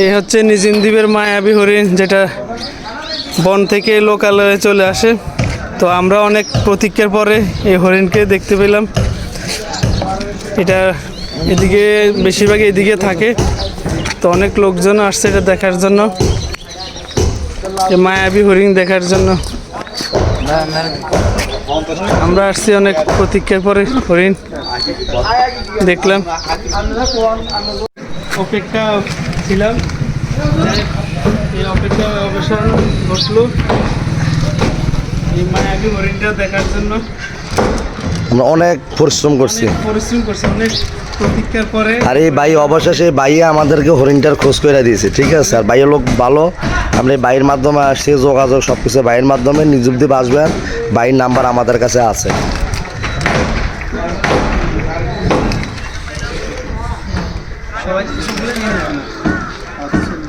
এই হচ্ছে নিজিম দ্বীপের মায়াবী হরিণ, যেটা বন থেকে লোকালয়ে চলে আসে। তো আমরা অনেক প্রতীক্ষার পরে এই হরিণকে দেখতে পেলাম। এটা এদিকে, বেশিরভাগ এদিকে থাকে। তো অনেক লোকজন আসছে এটা দেখার জন্য। মায়াবী হরিণ দেখার জন্য। আমরা আসছি অনেক প্রতীক্ষার পরে হরিণ। দেখলাম। অপেক্ষা ছিলাম। এই অপেক্ষা অবসান বসল। এই মায়াবী হরিণটা দেখার জন্য? আমরা অনেক পরিশ্রম করছি। আর এই ভাই অবশেষে ভাইয়া আমাদেরকে হরিণটার খোঁজ করে দিয়েছে ঠিক আছে? আর ভাইয়ের লোক ভালো। আপনি বাইয়ের মাধ্যমে আসছি যোগাযোগ সব কিছু বাইয়ের মাধ্যমে। নিযুক্তি বাসবেন বাইয়ের নাম্বার আমাদের কাছে আছে। Pode subir, né? Pode subir.